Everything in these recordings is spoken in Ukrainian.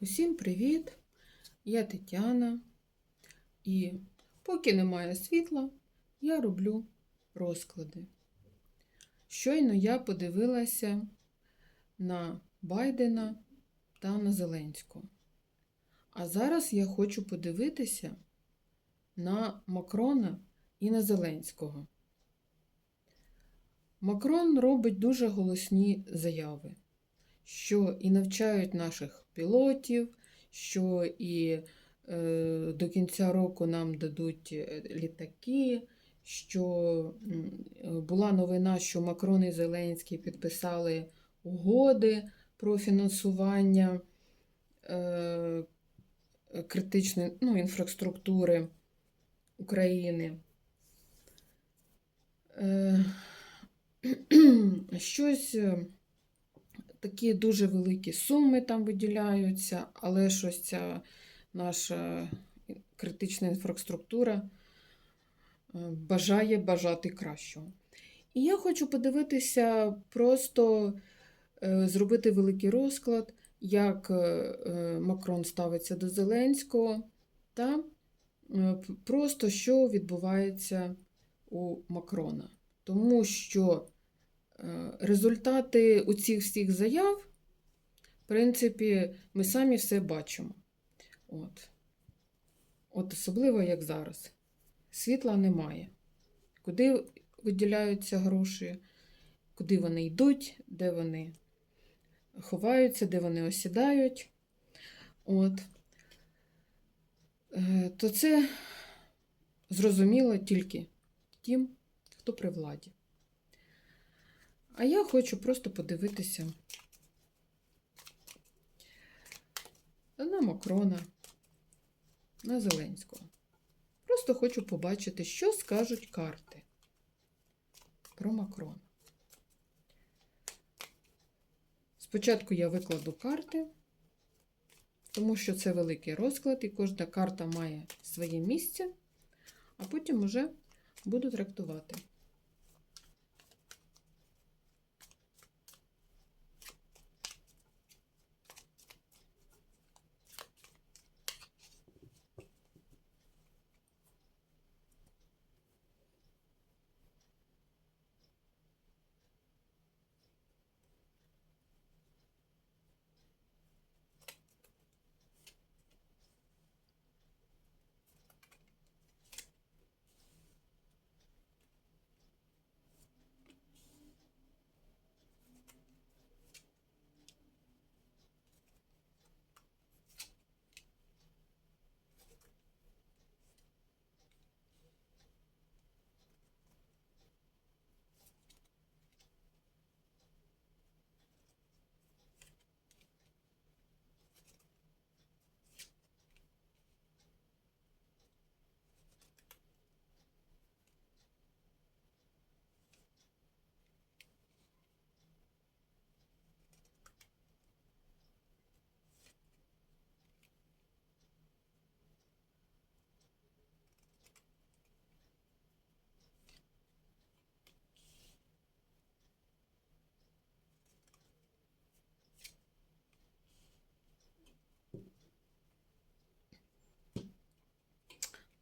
Усім привіт! Я Тетяна. І поки немає світла, я роблю розклади. Щойно я подивилася на Байдена та на Зеленського. А зараз я хочу подивитися на Макрона і на Зеленського. Макрон робить дуже голосні заяви що і навчають наших пілотів, що і е, до кінця року нам дадуть е, літаки, що була новина, що Макрон і Зеленський підписали угоди про фінансування е, критичної ну, інфраструктури України. Щось. Такі дуже великі суми там виділяються, але щось ця наша критична інфраструктура е, бажає бажати кращого. І я хочу подивитися, просто е, зробити великий розклад, як е, Макрон ставиться до Зеленського, та просто що відбувається у Макрона. Тому що результати у цих всіх заяв, в принципі, ми самі все бачимо. От. От особливо, як зараз. Світла немає. Куди виділяються гроші, куди вони йдуть, де вони ховаються, де вони осідають. От. Е, то це зрозуміло тільки тим, хто при владі. А я хочу просто подивитися на Макрона, на Зеленського. Просто хочу побачити, що скажуть карти про Макрона. Спочатку я викладу карти, тому що це великий розклад, і кожна карта має своє місце, а потім вже буду трактувати.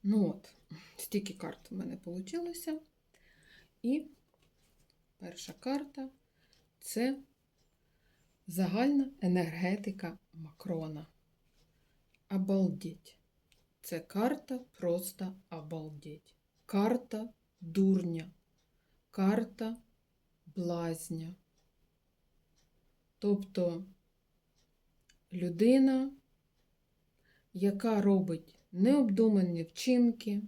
Ну от, стільки карт в мене вийшло. І перша карта це загальна енергетика Макрона. Обалдеть. Це карта просто обалдеть. Карта дурня, карта блазня. Тобто людина, яка робить необдумані вчинки,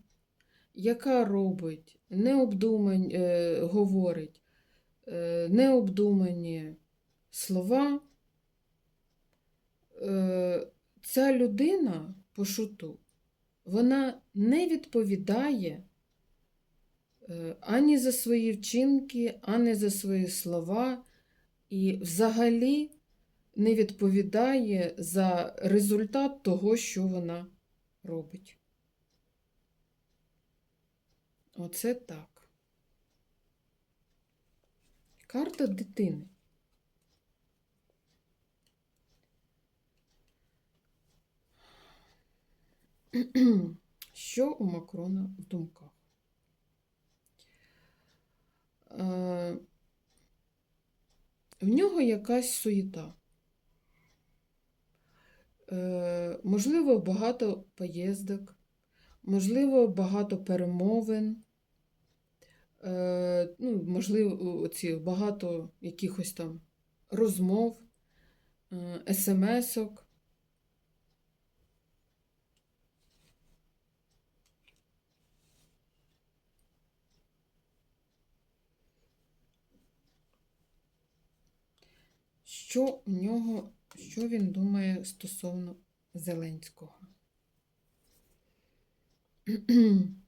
яка робить необдумані, е, говорить е, необдумані слова, е, ця людина по шуту, вона не відповідає е, ані за свої вчинки, ані за свої слова, і взагалі не відповідає за результат того, що вона робить. Оце так. Карта дитини. Що у Макрона в думках? Е, В нього якась суєта. Е, Можливо, багато поїздок, можливо, багато перемовин, е, ну, можливо, оці багато якихось там розмов, е, смс-ок. Що у нього, що він думає стосовно Зеленського?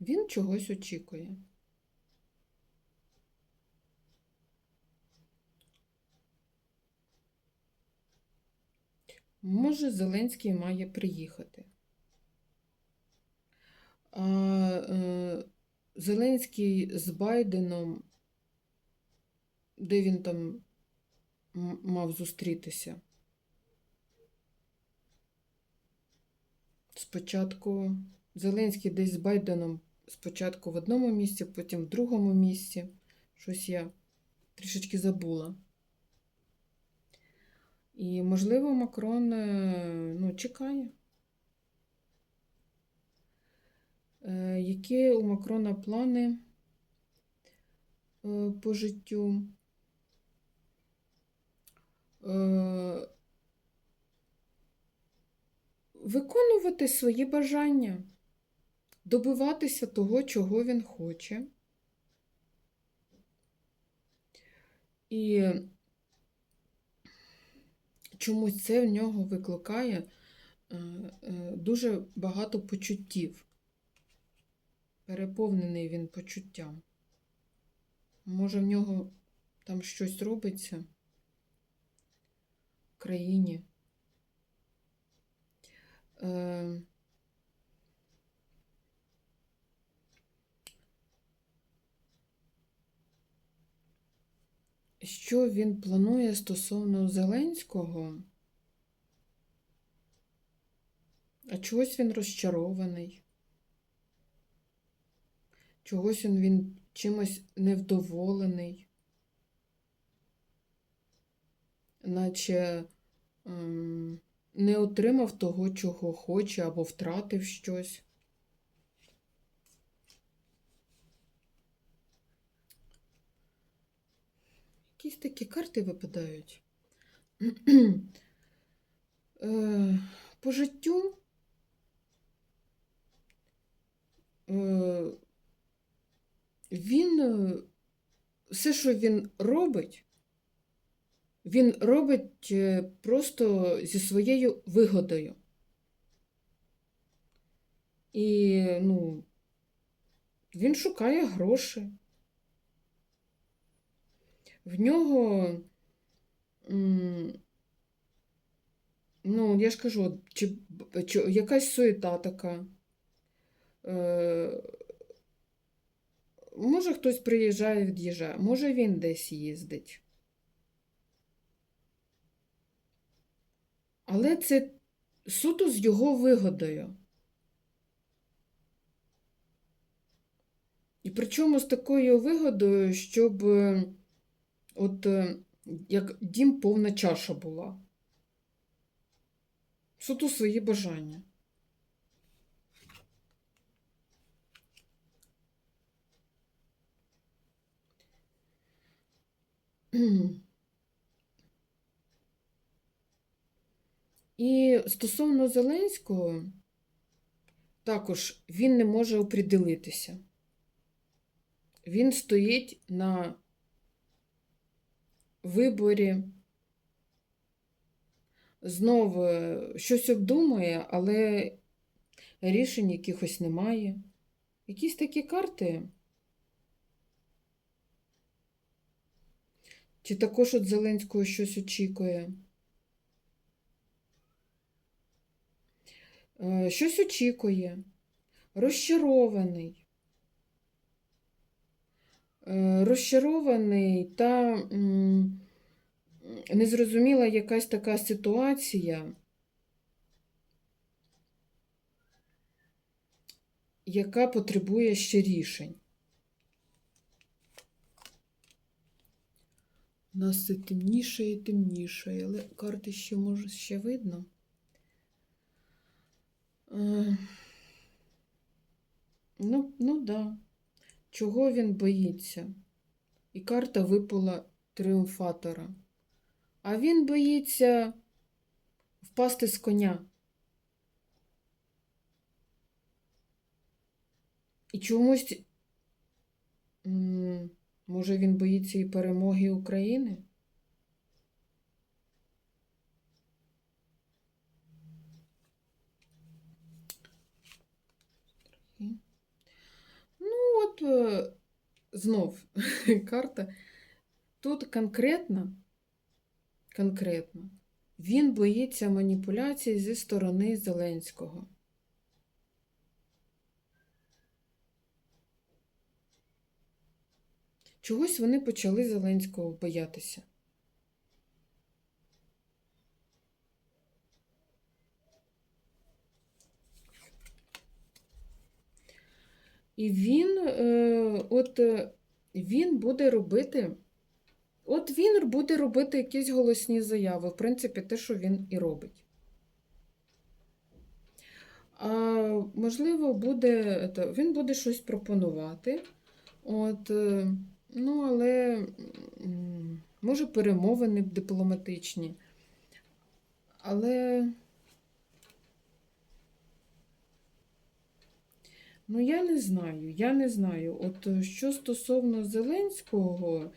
Він чогось очікує. Може, Зеленський має приїхати. А е, Зеленський з Байденом, де він там мав зустрітися? Спочатку Зеленський десь з Байденом спочатку в одному місці, потім в другому місці. Щось я трішечки забула. І, можливо, Макрон е, ну, чекає. Е, Які у Макрона плани е, по життю? Е, Виконувати свої бажання, добиватися того, чого він хоче. І чомусь це в нього викликає е, е, дуже багато почуттів. Переповнений він почуттям. Може, в нього там щось робиться країні. Е, Що він планує стосовно Зеленського? А чогось він розчарований. Чогось він, він чимось невдоволений. Наче ем, не отримав того, чого хоче, або втратив щось. Якісь такі карти випадають. Е, По життю е, він е, все, що він робить, він робить е, просто зі своєю вигодою. І, ну, він шукає гроші. В нього, ну, я ж кажу, чи, чи якась суєта така. Е, може, хтось приїжджає, від'їжджає, може він десь їздить. Але це суто з його вигодою. І причому з такою вигодою, щоб е, от е, як дім повна чаша була. Суто свої бажання. І стосовно Зеленського, також він не може оприділитися. Він стоїть на виборі, знову е, щось обдумує, але рішень якихось немає. Якісь такі карти. Чи також від Зеленського щось очікує? Щось очікує, розчарований. Е, Розчарований та незрозуміла якась така ситуація, яка потребує ще рішень. У нас все темніше і темніше, але карти ще може ще видно. Е, Ну, ну да. Чого він боїться? І карта випала тріумфатора. А він боїться впасти з коня. І чомусь, може, він боїться і перемоги України? Е, знов карта. Тут конкретно, конкретно, він боїться маніпуляцій зі сторони Зеленського. Чогось вони почали Зеленського боятися. І він, е, от е, він буде робити, от він буде робити якісь голосні заяви, в принципі, те, що він і робить. А можливо, буде, він буде щось пропонувати. От, е, ну, але може перемовини дипломатичні. Але. Ну, я не знаю, я не знаю. От е, що стосовно Зеленського,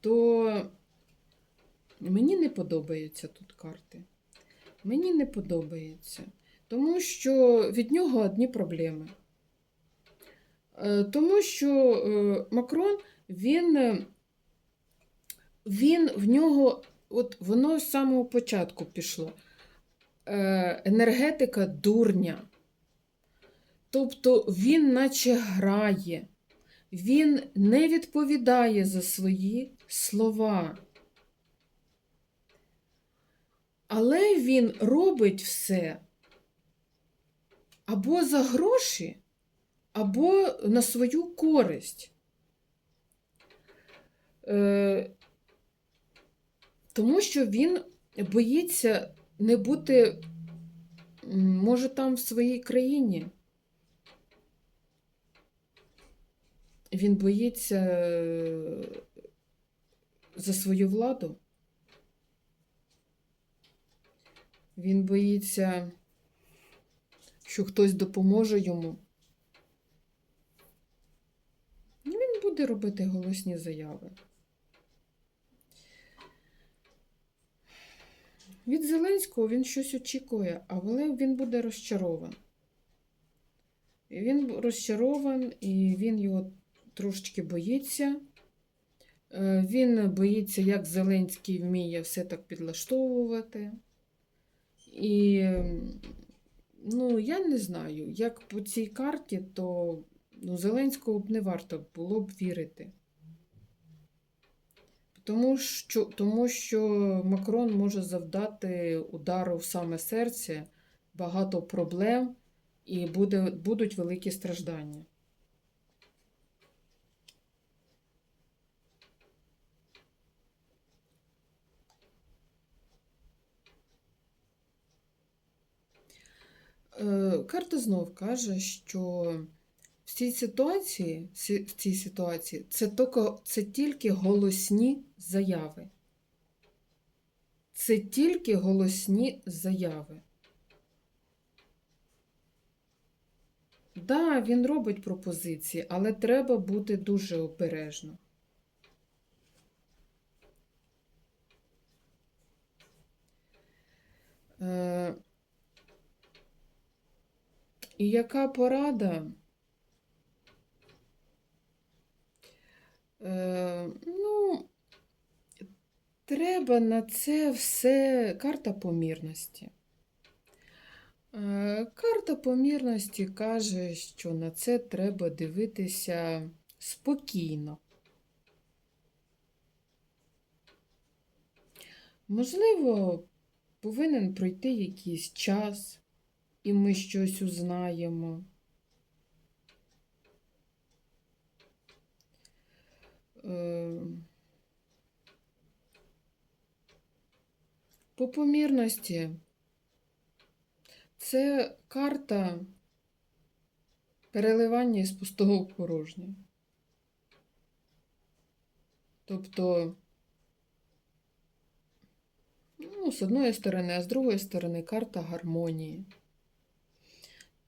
то мені не подобаються тут карти. Мені не подобається. Тому що від нього одні проблеми. Е, Тому що е, Макрон, він, він в нього, от воно з самого початку пішло. Енергетика дурня. Тобто він наче грає, він не відповідає за свої слова. Але він робить все або за гроші, або на свою користь. Е, тому що він боїться не бути, може, там в своїй країні. Він боїться е, за свою владу. Він боїться, що хтось допоможе йому. Ну, Він буде робити голосні заяви. Від Зеленського він щось очікує, але він буде розчарований. Він розчарован і він його трошечки боїться. Е, Він боїться, як Зеленський вміє все так підлаштовувати. І, ну, я не знаю, як по цій карті, то ну, Зеленського б не варто було б вірити. Тому що, тому що Макрон може завдати удару в саме серце, багато проблем і буде, будуть великі страждання. Карта знов каже, що в цій ситуації, в цій ситуації це, тільки, це тільки голосні заяви. Це тільки голосні заяви. Да, він робить пропозиції, але треба бути дуже обережно. Е, І яка порада? Е, ну, треба на це все карта помірності. Е, Карта помірності каже, що на це треба дивитися спокійно. Можливо, повинен пройти якийсь час, і ми щось узнаємо. Е, По помірності це карта переливання із пустого в порожнє. Тобто, ну, з одної сторони, а з другої сторони карта гармонії.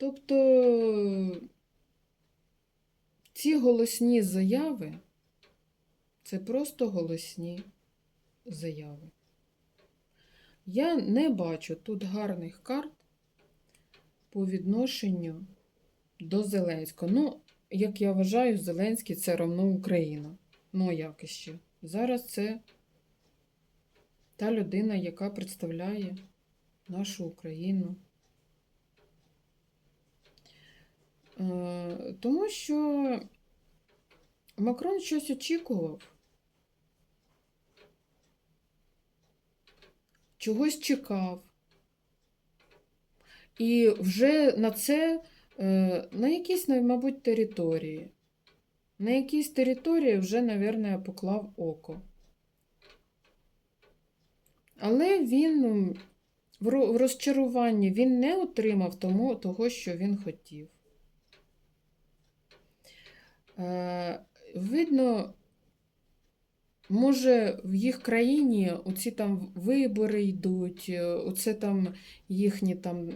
Тобто ці голосні заяви це просто голосні заяви. Я не бачу тут гарних карт по відношенню до Зеленського. Ну, як я вважаю, Зеленський це равно Україна. Ну, як іще? Зараз це та людина, яка представляє нашу Україну. Е, Тому що Макрон щось очікував. Чогось чекав. І вже на це, е, на якійсь, мабуть, території. На якійсь території вже, мабуть, поклав око. Але він в розчаруванні він не отримав тому, того, що він хотів. Е, Видно, може, в їх країні оці там вибори йдуть, е, оце там їхні там,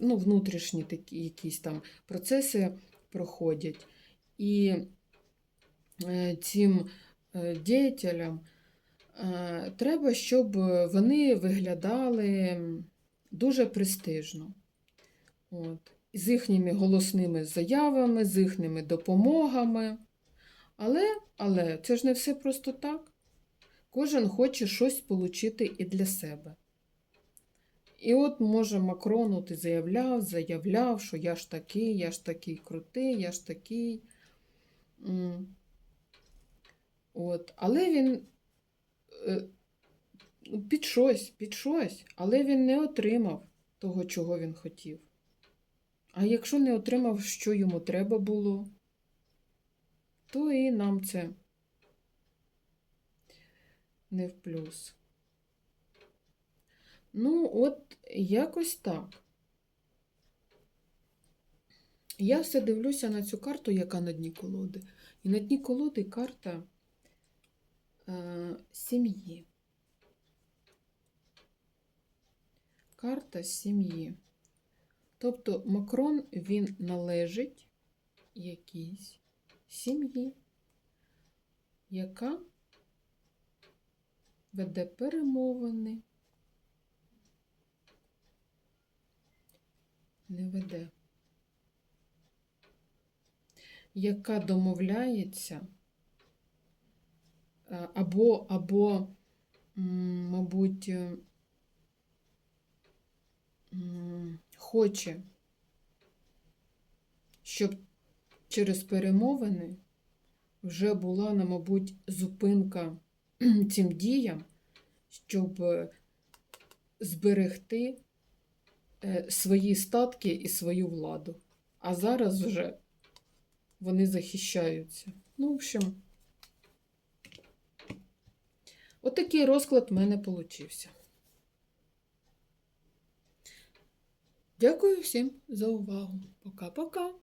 ну, внутрішні такі якісь там процеси проходять. І е, цим діятелям треба, щоб вони виглядали дуже престижно. От. З їхніми голосними заявами, з їхніми допомогами. Але, але це ж не все просто так. Кожен хоче щось отримати і для себе. І от, може, Макрон от заявляв, заявляв, що я ж такий, я ж такий крутий, я ж такий. От. Але він е, під щось, під щось, але він не отримав того, чого він хотів. А якщо не отримав, що йому треба було, то і нам це не в плюс. Ну, от якось так. Я все дивлюся на цю карту, яка на дні колоди. І на дні колоди карта е, сім'ї. Карта сім'ї. Тобто Макрон він належить якійсь сім'ї, яка веде перемовини, не веде, яка домовляється е, або, або мабуть, е, м, хоче, щоб через перемовини вже була, на, мабуть, зупинка цим діям, щоб е, зберегти е, свої статки і свою владу. А зараз вже вони захищаються. Ну, в общем, отакий розклад в мене получився. Дякую всім за увагу. Пока-пока.